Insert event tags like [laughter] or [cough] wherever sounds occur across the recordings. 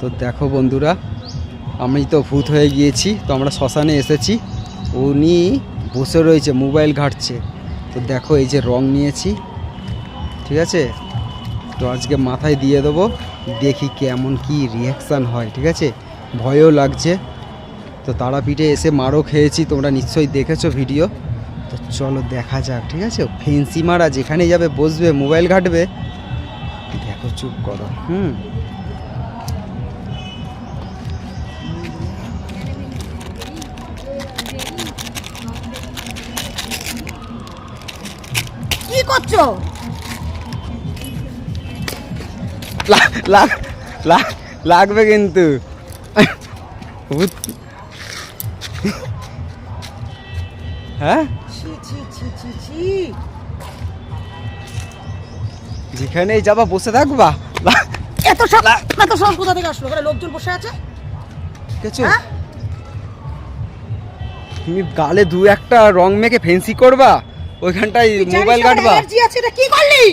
তো দেখো বন্ধুরা, আমি তো ভূত হয়ে গিয়েছি, তো আমরা শ্মশানে এসেছি। উনি বসে রয়েছে, মোবাইল ঘাটছে। তো দেখো এই যে রং নিয়েছি, ঠিক আছে? তো আজকে মাথায় দিয়ে দেবো, দেখি কেমন কি রিয়াকশান হয়, ঠিক আছে? ভয়ও লাগছে। তো তারাপীঠে এসে মারও খেয়েছি, তোমরা নিশ্চয়ই দেখেছ ভিডিও তো চলো দেখা যাক, ঠিক আছে? ফেন্সি মারা যেখানে যাবে, বসবে, মোবাইল ঘাটবে। দেখো চুপ করো, হুম? করছ? লাগ লাগ লাগ লাগবে কিন্তু। হ্যাঁ? যেখানেই যাবা বসে থাকবা। এত সব এত সব কোথা থেকে আসলো? ওখানে লোকজন বসে আছে? কিছু হ্যাঁ? তুমি গালে দু একটা রং মেখে ফেন্সি করবা? ওইখানটায় মোবাইল কাটবা? এনার্জি আছে এটা কি করলি?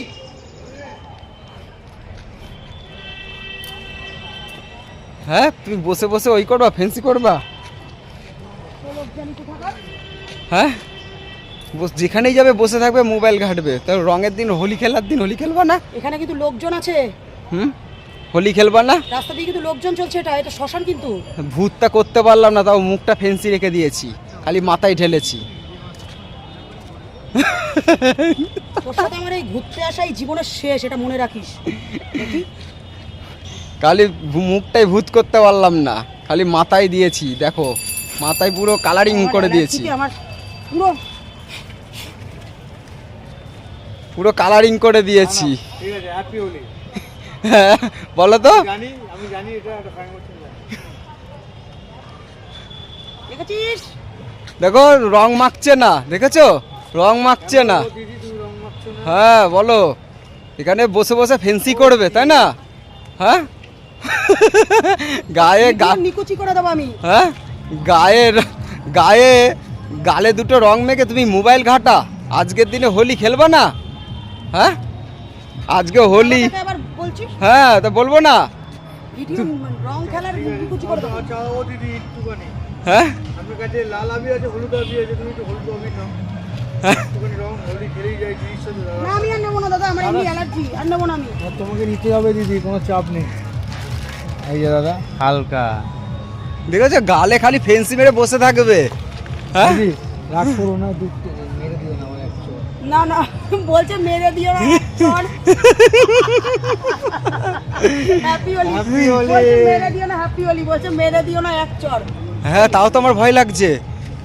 হ্যাঁ তুমি বসে বসে ওই করবা ফেন্সি করবা? হ্যাঁ? বস যেখানেই যাবে বসে থাকবে মোবাইল ঘাটবে। তো রঙের দিন হোলি খেলার দিন হোলি খেলবা না? এখানে কিন্তু লোকজন আছে। হুম? হোলি খেলবা না? রাস্তা দিয়ে কিন্তু লোকজন চলছে এটা এটা শ্মশান কিন্তু। ভূতটা করতে পারলাম না তাও মুখটা ফেন্সি রেখে দিয়েছি। খালি মাথায় ঢেলেছি। তোর সাথে আমার এই ঘুরতে আসাই জীবনের শেষ এটা মনে রাখিস। দেখি। খালি ভু- মুখটাই ভূত করতে পারলাম না। খালি মাথায় দিয়েছি দেখো। মাথায় পুরো কালারিং করে দিয়েছি। আমার পুরো পুরো কালারিং করে দিয়েছি। ঠিক আছে হ্যাপি হোলি। [laughs] বলো তো। জানি আমি জানি এটা একটা ফাইন করতে দেখেছিস? দেখো রং মাখছে না দেখেছ? রং মাখছে না। দিদি তুমি রং মাখছো না? হ্যাঁ বলো। এখানে বসে বসে ফেন্সি করবে তাই না? হ্যাঁ? গায়ে নিকুচি করে দেবো আমি। হ্যাঁ? গায়ের গায়ে গালে দুটো রং মেখে তুমি মোবাইল ঘাটা। আজকের দিনে হোলি খেলবা না? হ্যাঁ? আজকে হোলি আমাকে আবার বলছিস? হ্যাঁ তা বলব না। ভিডিও রং খেলার নিকুচি করে দেবো। আচ্ছা ও দিদি একটুখানি। হ্যাঁ? হ্যাঁ। না আমি আর নেব না দাদা আমার এমনি অ্যালার্জি আর নেব না আমি। আর তোমাকে নিতে হবে দিদি কোনো চাপ নেই। এই যে দাদা হালকা। দেখেছ গালে খালি ফেন্সি মেরে বসে থাকবে। হ্যাঁ? রাগ করো না দুধ মেরে দিও না আমার একশো না না বলছে মেরে দিও না হ্যাপি হোলি। মেরে দিও না হ্যাপি হোলি বলছে মেরে দিও না এক চর। হ্যাঁ তাও তো আমার ভয় লাগছে।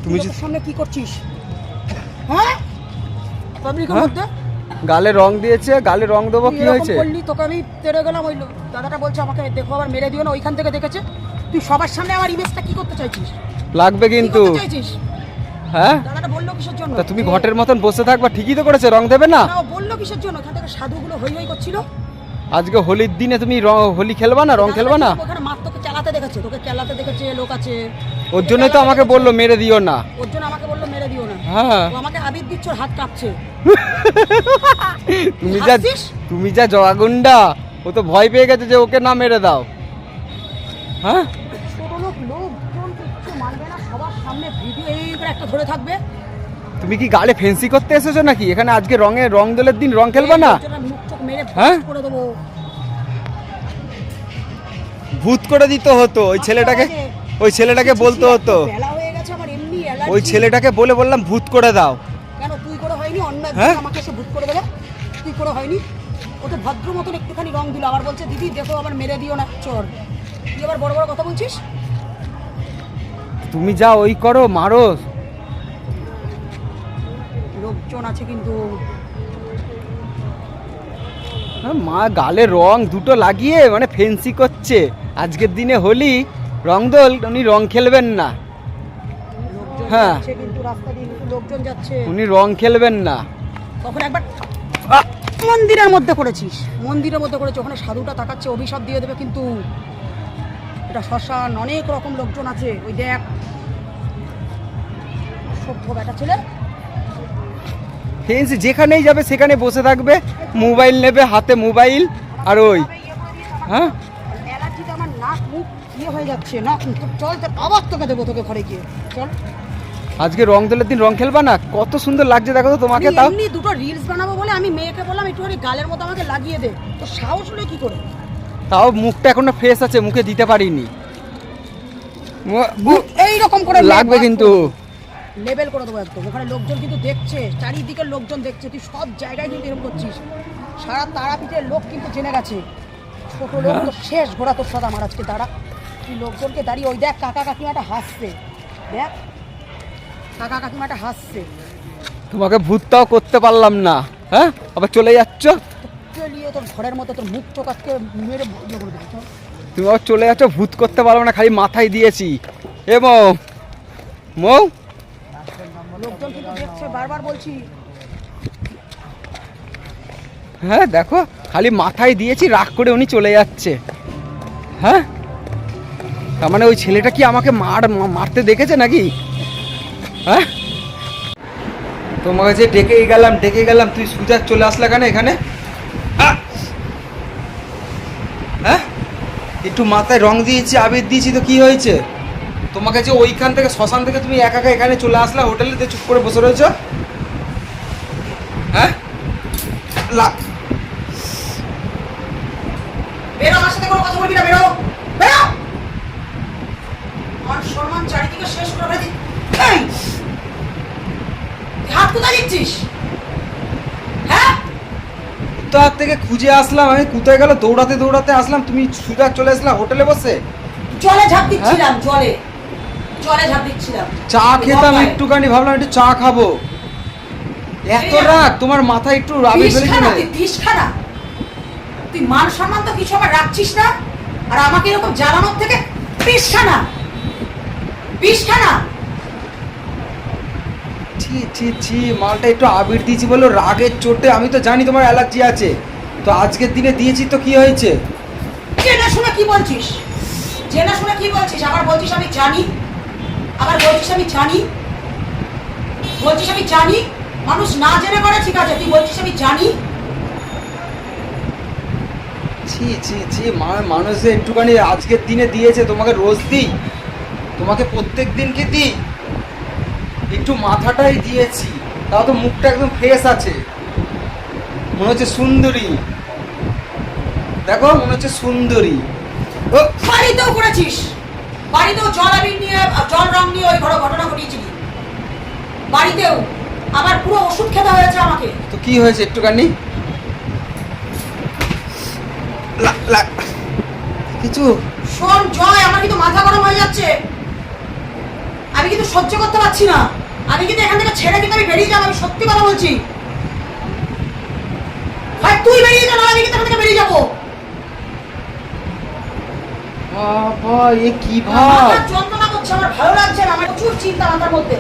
তুমি সামনে কি করছিস? হ্যাঁ? পাবলিকের হ্যাঁ? মধ্যে? গালে রং দিয়েছে গালে রং দেবো কি হয়েছে? করলি তোকে আমি তেড়ে গেলাম ওই দাদাটা বলছে আমাকে দেখো আবার মেরে দিও না ওইখান থেকে দেখেছে। তুই সবার সামনে আমার ইমেজটা কি করতে চাইছিস? লাগবে কিন্তু। হ্যাঁ? দাদাটা বলল কিসের জন্য? তা তুমি ঘটের মতন বসে থাকবা ঠিকই তো করেছে রং দেবে না? না ও বলল কিসের জন্য? ওখান থেকে সাধুগুলো হই হই করছিল। আজকে হোলির দিনে তুমি হোলি খেলবা না রং খেলবা না? ওখানে মার তোকে চালাতে দেখেছে তোকে চালাতে দেখেছে লোক আছে। ওর জন্যই তো আমাকে বলল মেরে দিও না। ওর জন্য আমাকে বলল হ্যাঁ। আমাকে আবির দিচ্ছ হাত কাঁপছে। [laughs] তুমি যা তুমি যা জগাগুন্ডা ও তো ভয় পেয়ে গেছে যে ওকে না মেরে দাও। হ্যাঁ? তুমি কি গালে ফেন্সি করতে এসেছ নাকি? এখানে আজকে রঙে রং দোলের দিন রং খেলবা না? হ্যাঁ? ভূত করে দিতে হতো ওই ছেলেটাকে ওই ছেলেটাকে বলতে হতো। ওই ছেলেটাকে বলে বললাম ভূত করে দাও। কেন? তুই করে হয়নি? অন্য হ্যাঁ? আমাকে এসে ভূত করে দেবে? তুই করে হয়নি? ও তো ভদ্র মতন একটুখানি রং দিল আবার বলছে দিদি দেখো আবার মেরে দিও না চোর। তুই আবার বড় বড় কথা বলছিস? তুমি যা ওই করো মারো। লোকজন আছে কিন্তু। হ্যাঁ, মা গালে রং দুটো লাগিয়ে মানে ফেন্সি করছে। আজকের দিনে হোলি রং দোল উনি রং খেলবেন না। হ্যাঁ। কিন্তু রাস্তা দিয়ে কিন্তু লোকজন যাচ্ছে। উনি রং খেলবেন না। তখন একবার মন্দিরের মধ্যে করেছিস। মন্দিরের মধ্যে করেছিস ওখানে সাধুটা তাকাচ্ছে অভিশাপ দিয়ে দেবে কিন্তু। এটা শ্মশান অনেক রকম লোকজন আছে। ওই দেখ। সভ্য বেটা ছেলে। ফেন্সি যেখানেই যাবে সেখানে বসে থাকবে। মোবাইল নেবে হাতে মোবাইল আর ওই। হ্যাঁ? আমার নাক মুখ ইয়ে হয়ে যাচ্ছে। না চল তোর আবার তোকে দেবো তোকে ঘরে গিয়ে। চল। আজকে রং তেলের দিন রং খেলবা না? কত সুন্দর লাগছে দেখো তো তোমাকে তাও এমনি দুটো রিলস বানাবো বলে আমি মেয়েকে বললাম একটুখানি গালের মতো আমাকে লাগিয়ে দে। তো সাহস হলো কি করে? তাও মুখটা এখনও ফ্রেশ আছে মুখে দিতে পারিনি। এই রকম করে লাগবে কিন্তু। লেভেল করে দেবো একদম। ওখানে লোকজন কিন্তু দেখছে চারিদিকের লোকজন দেখছে। তুই সব জায়গায় কিন্তু এরকম করছিস। সারা তারাপীঠের লোক কিন্তু জেনে গেছে। ছোট লোক তো শেষ ঘোরা তোর সাথে আমার আজকে তারা তুই লোকজনকে দাঁড়িয়ে ওই দেখ কাকা কাকিমাটা হাসছে। দেখ কাকা কাকিমাটা হাসছে। তোমাকে ভূতটাও করতে পারলাম না হ্যাঁ? আবার চলে যাচ্ছ? চলিয়ে তোর ঘরের মতো তোর মুখ চোখ আজকে মেরে ইয়ে করে তুমি আবার চলে যাচ্ছ ভূত করতে পারব না খালি মাথায় দিয়েছি। এ মৌ মৌ। লোকজন কিন্তু দেখছে বারবার বলছি। হ্যাঁ দেখো খালি মাথায় দিয়েছি রাগ করে উনি চলে যাচ্ছে। হ্যাঁ? তার মানে ওই ছেলেটা কি আমাকে মার মারতে দেখেছে নাকি? হ্যাঁ? তোমাকে যে ডেকে গেলাম ডেকে গেলাম। তুই সুজা চলে আসলা কেন এখানে? আহ! হ্যাঁ? একটু মাথায় রং দিয়েছি, আবির দিয়েছি তো কি হয়েছে? তোমাকে যে ওইখান থেকে, শ্মশান থেকে তুমি একা একা এখানে চলে আসলা, হোটেলে চুপ করে বসে রয়েছো? হ্যাঁ? লাগ বেরো আমার সাথে কোনো কথা বলবি না বেরো বেরো মান সম্মান চারিদিকে শেষ করে ফেলে দি- এই! তুই কোথায় হ্যাঁ? থেকে খুঁজে আসলাম? আমি কোথায় গেল? দৌড়াতে দৌড়াতে আসলাম। তুমি সুজা চলে আসলা হোটেলে বসে? জলে ঝাঁপ দিচ্ছিলাম জলে। জলে ঝাঁপ দিচ্ছিলাম। চা খেতাম একটুখানি ভাবলাম একটু চা খাব। এত রাগ তোমার মাথায় একটু রাবি ফেলেছে না তুই বিষ তুই মান সম্মান তো কিছু আমার রাখছিস না? আর আমাকে এরকম জ্বালানোর থেকে বিষ ছি ছি মালটা একটু আবির দিয়েছি বলো রাগের চোটে আমি তো জানি তোমার অ্যালার্জি আছে। তো আজকের দিনে দিয়েছি তো কি হয়েছে? জেনে শুনে কি বলছিস? জেনে শুনে কি বলছিস? আবার বলছিস আমি জানি? আবার বলছিস আমি জানি? বলছিস আমি জানি? মানুষ না জেনে করে ঠিক আছে তুই বলছিস আমি জানি? ছি ছি ছি মানুষ একটুখানি আজকের দিনে দিয়েছে তোমাকে রোজ দিই। তোমাকে প্রত্যেক দিন কি দিই। একটু মাথাটাই দিয়েছি। তাও তো মুখটা একদম ফ্রেশ আছে। মনে হচ্ছে সুন্দরী। দেখো মনে হচ্ছে সুন্দরী। ও! বাড়িতেও করেছিস। বাড়িতেও জল আবির নিয়ে জল রং নিয়ে ওই ঘটনা ঘটনা ঘটিয়েছিলি। বাড়িতেও। আবার পুরো ওষুধ খেতে হয়েছে আমাকে। তো কি হয়েছে একটুখানি? কিছু? শোন জয় আমার কিন্তু মাথা গরম হয়ে যাচ্ছে। আমি কিন্তু সহ্য করতে পারছি না। আমি কিন্তু এখান থেকে ছেড়ে কিন্তু আমি বেরিয়ে যাব আমি সত্যি কথা বলছি। ভাই তুই বেরিয়ে যা আমি কিন্তু এখান থেকে বেরিয়ে যাব। বাবা এ কি ভাব? যন্ত্রণা করছে আমার ভালো লাগছে না আমার প্রচুর চিন্তা মাথার মধ্যে।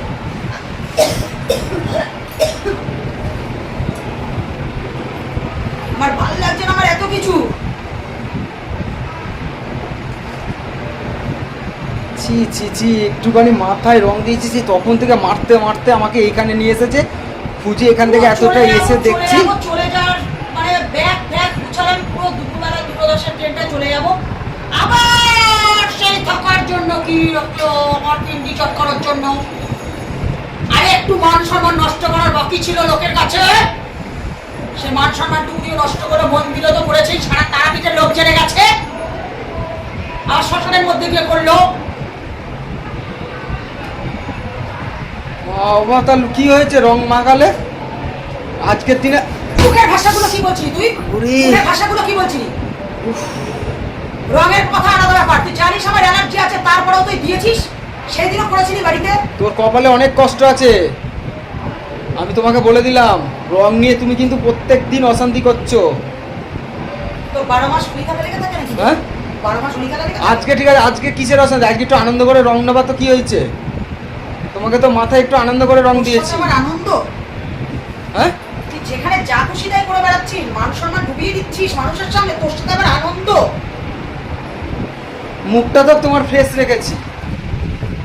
আমার ভালো লাগছে না আমার এত কিছু। ছি ছি ছি একটুখানি মাথায় রং দিয়েছি সেই তখন থেকে মারতে মারতে আমাকে এইখানে নিয়ে এসেছে। খুঁজে এখান থেকে এতটা এসে দেখছি। চলে যাওয়ার মানে ব্যাগ ব্যাগ গুছালাম পুরো দুপুরবেলা দুটো দশের ট্রেনটা চলে যাব। আবার সেই থাকার জন্য কি রক্ত আমার পিন্ডি চট করার জন্য? আরে একটু মান সম্মান নষ্ট করার বাকি ছিল লোকের কাছে। সে মান সম্মানটুকু দিয়ে নষ্ট করে মন্দিরও তো করেছে সারা তারাপীঠের লোক জেনে গেছে। আর শ্মশানের মধ্যে গিয়ে করল বাবা তাহলে কি হয়েছে? রং মাখালে? আজকের দিনে মুখের ভাষাগুলো কি বলছিলি তুই। মুখের ভাষাগুলো কি বলছিলি? রঙের কথা আলাদা ব্যাপার। তুই জানিস আমার অ্যালার্জি আছে তারপরেও তুই দিয়েছিস? সেই দিনও করেছিলি বাড়িতে? তোর কপালে অনেক কষ্ট আছে। আমি তোমাকে বলে দিলাম রং নিয়ে তুমি কিন্তু প্রত্যেক দিন অশান্তি করছ। তো বারো মাস উনি লেগে থাকে নাকি? হ্যাঁ? বারো মাস উনি লেগে আজকে ঠিক আছে আজকে কিসের অশান্তি? আজকে একটু আনন্দ করে রং নেবা তো কি হয়েছে? তোমাকে তো মাথায় একটু আনন্দ করে রং দিয়েছি। আমার আনন্দ? হ্যাঁ? তুই যেখানে যা খুশি তাই করে বেড়াচ্ছিস মান সম্মান ডুবিয়ে দিচ্ছিস মানুষের সামনে তোর সাথে আমার আনন্দ? মুখটা তো তোমার ফ্রেশ রেখেছি।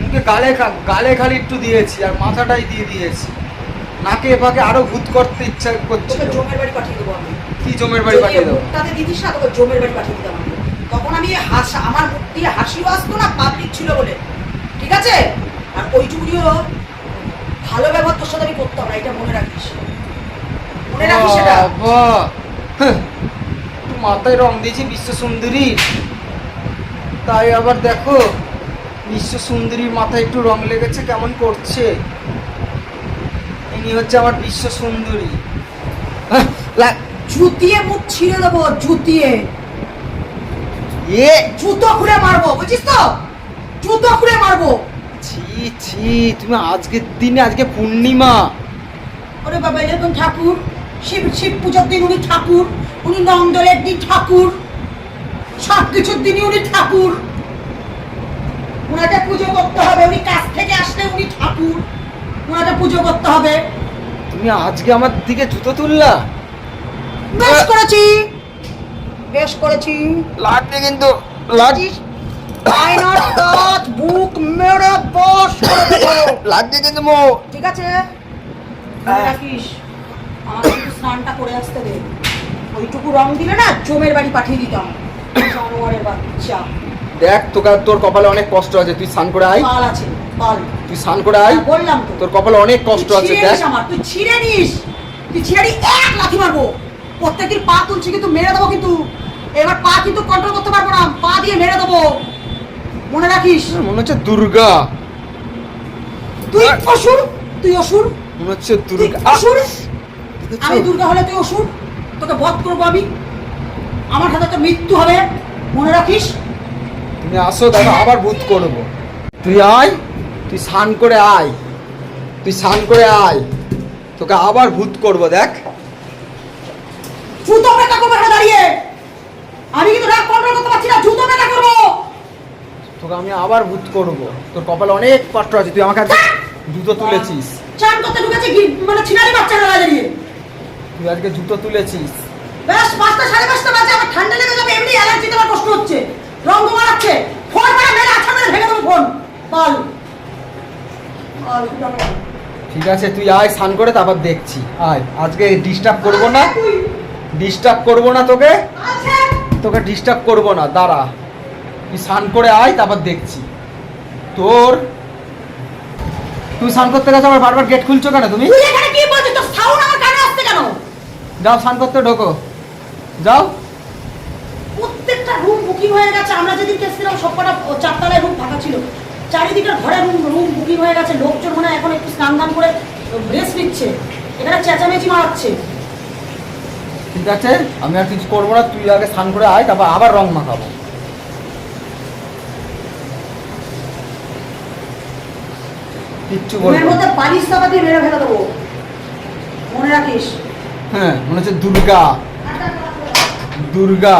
মুখে গালে গালে খালি একটু দিয়েছি আর মাথাটাই দিয়ে দিয়েছি। নাকে এপাকে আরও ভূত করতে ইচ্ছা করছিল। তোকে জমের বাড়ি পাঠিয়ে দেবো আমি। কি জমের বাড়ি পাঠিয়ে দেবো? তাতে দিতিস না তোকে জমের বাড়ি পাঠিয়ে দিতাম তখন আমি হাসা আমার মুখ দিয়ে হাসি আসতো না পাবলিক ছিল বলে। ঠিক আছে? আর ওইটুকুনিও ভালো ব্যবহার তোর সাথে আমি করতাম না এটা মনে রাখিস। মনে রাখিস সেটা হ্যাঁ, মাথায় রং দিয়েছি বিশ্ব সুন্দরী। তাই আবার দেখো বিশ্ব সুন্দরীর মাথায় একটু রং লেগেছে কেমন করছে? ইনি হচ্ছে আমার বিশ্ব সুন্দরী। হ্যাঁ, জুতিয়ে মুখ ছিঁড়ে দেবো জুতিয়ে। এ জুতো খুলে মারবো বুঝিস তো? জুতো খুলে মারবো। ছি ছি তুমি আজকের দিনে আজকে পূর্ণিমা। ওরে বাবা এরকম ঠাকুর? শিব শিব পুজোর দিন উনি ঠাকুর উনি নন্দলের দিন ঠাকুর সব কিছুর দিনই উনি ঠাকুর। ওনাকে পুজো করতে হবে উনি কাছ থেকে আসলে উনি ঠাকুর। ওনাকে পুজো করতে হবে। তুমি আজকে আমার দিকে জুতো তুললা? বেশ করেছি। বেশ করেছি। লাগছে কিন্তু লাগছে আয়নার দাঁত বুক মেরে বস করে দেবো। লাগছে কিন্তু মো ঠিক আছে? মনে রাখিস। আমাকে একটু স্নানটা করে আসতে দে। ওইটুকু রং দিলে না জমের বাড়ি পাঠিয়ে দিতাম। জানোয়ারের বাচ্চা। দেখ তোকে তোর কপালে অনেক কষ্ট আছে। তুই স্নান করে আয়। পাল আছে পাল। তুই স্নান করে আয়। হ্যাঁ, বললাম তো। তোর কপালে অনেক কষ্ট আছে দেখ। আমার তুই ছিঁড়ে নিস। তুই ছিঁড়ে এক লাথি মারবো। প্রত্যেকদিন পা তুলছি কিন্তু মেরে দেবো কিন্তু। এবার পা কিন্তু কন্ট্রোল করতে পারব না। পা দিয়ে মেরে দেবো। মনে রাখিস? মনে হচ্ছে দুর্গা। তুই অসুর? তুই অসুর? মনে হচ্ছে দুর্গা। অসুর? আমি দুর্গা হলে তুই অসুর? তোকে বধ করব আমি? আমার হাতে তোর মৃত্যু হবে? মনে রাখিস? তুমি আসো দেখো আবার ভূত করব। তুই আয় তুই স্নান করে আয়। তুই স্নান করে আয়। তোকে আবার ভূত করব দেখ। জুতো বেকা করব দাঁড়িয়ে। আমি কিন্তু রাগ কন্ট্রোল করতে পারছি না জুতো বেকা করব। তোকে আমি আবার ভূত করব। তোর কপালে অনেক কষ্ট আছে তুই আমাকে জুতো তুলেছিস। চান করতে ঢুকেছে কি মানে ছিনারি বাচ্চা না দাঁড়িয়ে তুই আজকে জুতো তুলেছিস। ব্যাস পাঁচটা সাড়ে পাঁচটা বাজে আমার ঠান্ডা লেগে যাবে এমনি অ্যালার্জিতে আমার কষ্ট হচ্ছে। রঙ মারাচ্ছে ফোন করে মেরে আচ্ছা মেরে ভেঙে দেবো ফোন। বল ঠিক আছে তুই আয় স্নান করে তারপর দেখছি। আয় আজকে ডিস্টার্ব করব না। ডিস্টার্ব করব না তোকে। আছে তোকে ডিস্টার্ব করব না দাঁড়া। তুই স্নান করে আয় তারপর দেখছি। তোর তুই স্নান করতে গেছো আমার বারবার গেট খুলছো কেন তুমি? যাও স্নান করতে ঢোকো। যাও। প্রত্যেকটা রুম বুকিং হয়ে গেছে। আমরা যেদিন গেছিলাম সবকটা চারতলায় রুম ফাঁকা ছিল। চারিদিকের ঘরে রুম রুম বুকিং হয়ে গেছে। লোকজন মনে এখন একটু স্নান দান করে রেস্ট নিচ্ছে। এখানে চেঁচামেচি মারাচ্ছে। ঠিক আছে? আমি আর কিছু করব না। তুই আগে স্নান করে আয় তারপর আবার রং মাখাবো। কিচ্ছু বলব। মধ্যে চাপা দিয়ে মেরে ফেলে দেবো। মনে রাখিস? হ্যাঁ মনে হচ্ছে দুর্গা। দুর্গা।